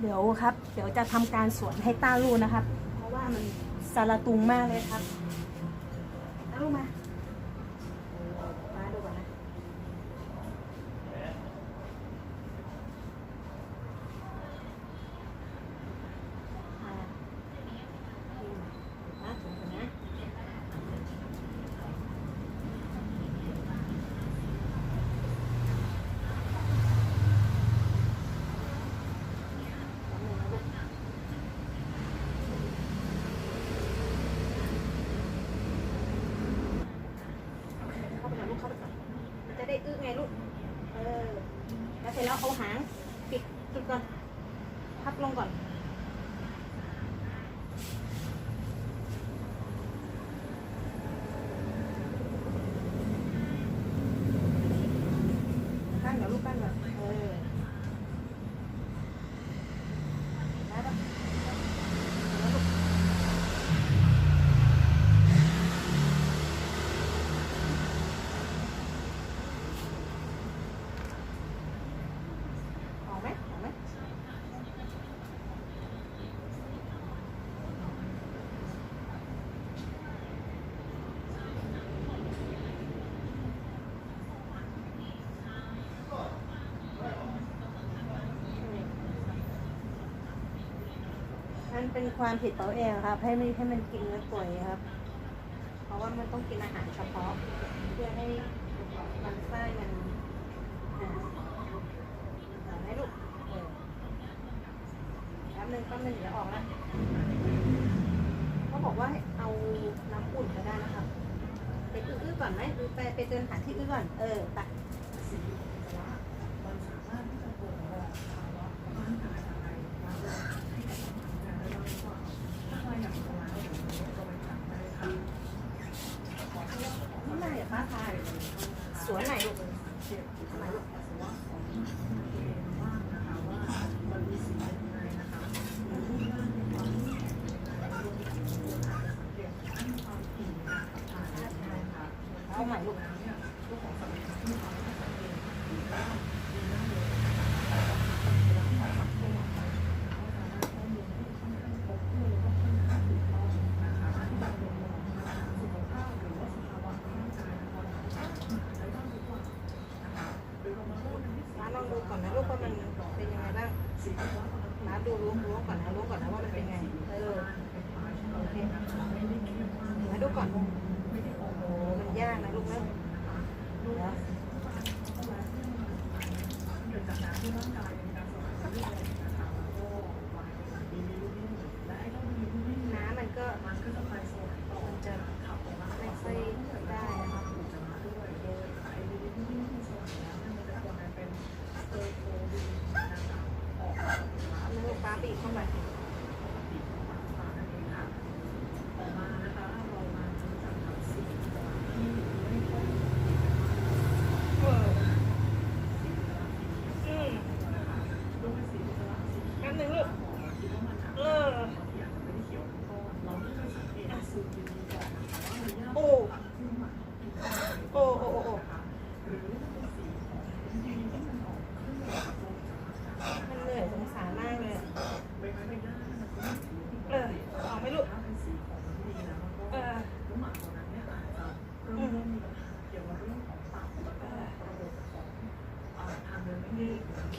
เดี๋ยวครับ เดี๋ยวจะทำการสวนให้ต้าลูนะครับ เพราะว่ามันสารตุงมากเลยครับต้าลูมามาดูก่อนนะอ่ามาสวนก่อนนะ เข้าไปก่อนลูกเข้าไปก่อนมันจะได้อึ้งไงลูก เออ แล้วเสร็จแล้วเอาหางปิดจุดก่อน พับลงก่อน ตั้งเดี๋ยวลูกตั้งเดี๋ยวเออได้ปะแล้วลูก ออกไหมออกไหมมัน เป็นความผิดเขาเองครับ ให้ไม่ให้มันกินเนื้อป่วยครับ เพราะว่ามันต้องกินอาหารเฉพาะ เพื่อให้ลำไส้มันอ่าไหมลูกเออแป๊บนึงแป๊บนึงเดี๋ยวออกแล้วเขาบอกว่าเอาน้ำอุ่นก็ได้นะครับไปอื้อๆก่อนไหมไปไปเดินหาที่อื้อก่อน เออไปข้างในอะป้าทายสวนไหนลูกทำไมลูก เอาใหม่ลูกน้าลองดูก่อนนะลูกว่ามันเป็นยังไงบ้างน้าดูล้วงล้วงก่อนนะล้วงก่อนนะว่ามันเป็นไง เออ โอเค มาดูก่อนโอ้โห มันยากนะลูกนะเดี๋ยวน้ำมันก็มันจะไม่ค่อยได้นะครับเอาลูกป้าบีบเข้าไป เอออืมแป๊บนึงลูกเออโอ้โอ้โอ้โอ้โอ้มันเหนื่อยสงสารมากเลยอะเออออกไหมลูกเอออืม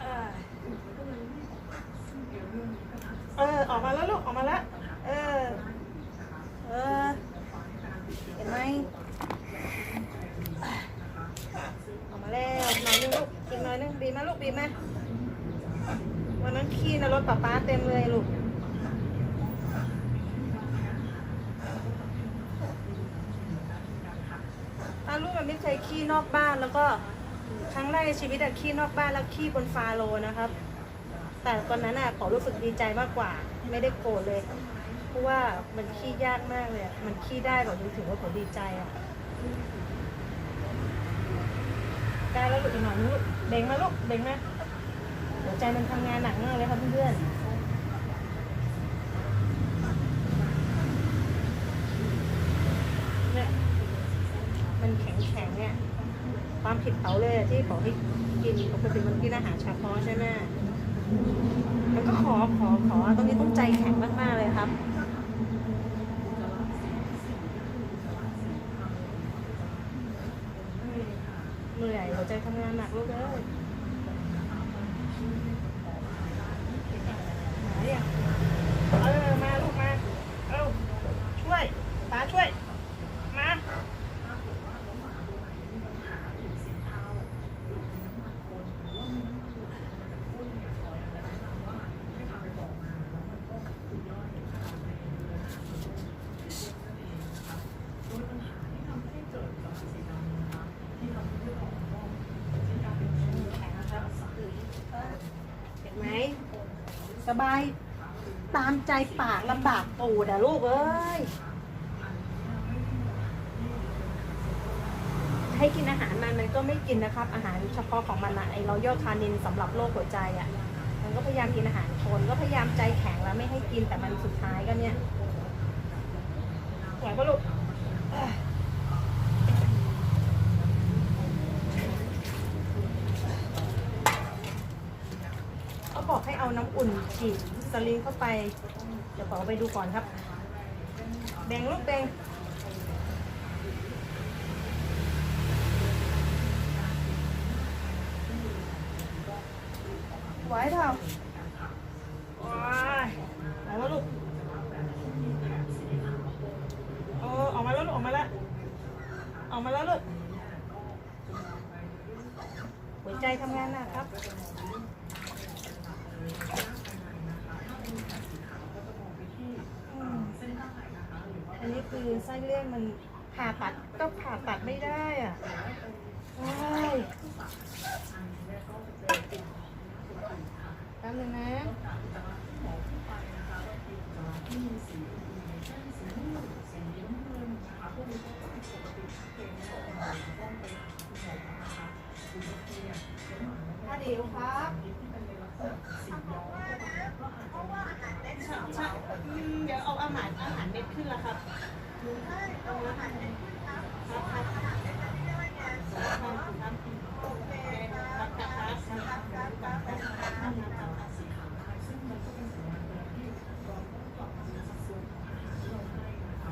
เออเออออกมาแล้วลูกออกมาแล้วเออเออเห็นไหมออกมาแล้วหน่อยนึงลูกอีกหน่อยนึงบีบมาลูกบีบมาวันนั้นขี้ในรถป๊าป๊าเต็มเลยลูกถ้าลูกมันไม่ใช้ขี้นอกบ้านแล้วก็ ครั้งแรกในชีวิตอะขี้นอกบ้านแล้วขี้บนฟาโลนะครับ แต่ตอนนั้นอะขอรู้สึกดีใจมากกว่า ไม่ได้โกรธเลย เพราะว่ามันขี้ยากมากเลยอะมันขี้ได้บอกถือว่าผมดีใจอะได้แล้วลูกอีกหน่อยนึงลูกเบ่งมาลูกเบ่งมาหัวใจมันทำงานหนักมากเลยครับเพื่อนๆเนี่ยมันแข็งแข็งๆเนี่ย ความผิดเขาเลยที่บอกให้กินปกติมันกินอาหารเฉพาะใช่ไหมมันก็ขอขอขอตรงนี้ต้องใจแข็งมาก ๆ เลยครับเหนื่อยหัวใจทำงานหนักลูกเอ้ยเออ มาลูกมา เอ้าช่วยตาช่วย มา เห็นไหม สบาย ตามใจปากลำบากตูดอะลูกเอ้ย ให้กินอาหารมันมันก็ไม่กินนะครับ อาหารเฉพาะของมันอะไอรอยัลคานินสำหรับโรคหัวใจอะมันก็พยายามกินอาหารคนก็พยายามใจแข็งแล้วไม่ให้กินแต่มันสุดท้ายก็เนี่ยไหวปะลูกเอ้ยเขา บอกให้เอาน้ำอุ่นฉีดสลิงเข้าไป เดี๋ยวขอไปดูก่อนครับ แบ่งลูกแบ่งไหวเปล่าว้ายไหวแล้วลูกเออออกมาแล้วลูกออกมาแล้วออกมาแล้วลูกหัวใจทำงานหนะครับ อืมอันนี้ คือไส้เลื่อนมันผ่าตัดก็ผ่าตัดไม่ได้อะว้ายแป๊บนึงนะถ้าเดียวครับใช่อืมเดี๋ยวเอาอาหารอาหารเม็ดขึ้นแล้วครับ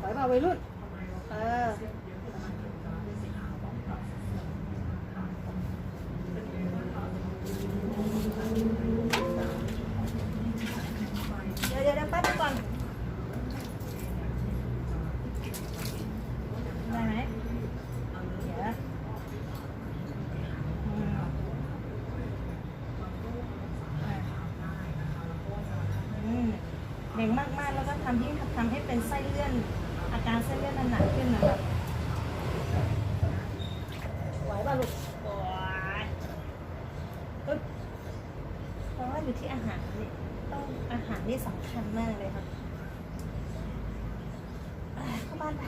ไปมาวัยรุ่น เออ เดี๋ยวเดี๋ยวเดี๋ยวแป๊บนึงก่อน ได้ไหมเดี๋ยวอืมอืมเบ่งมากๆ แล้วก็ทำที่ทำให้เป็นไส้เลื่อน อา การเส้นเลือดมันหนักขึ้นนะครับไหวป่ะลูกไหวปึ๊บเพราะว่าอยู่ที่อาหารนี่ต้องอาหารนี่สำคัญมากเลยครับเข้าบ้านไป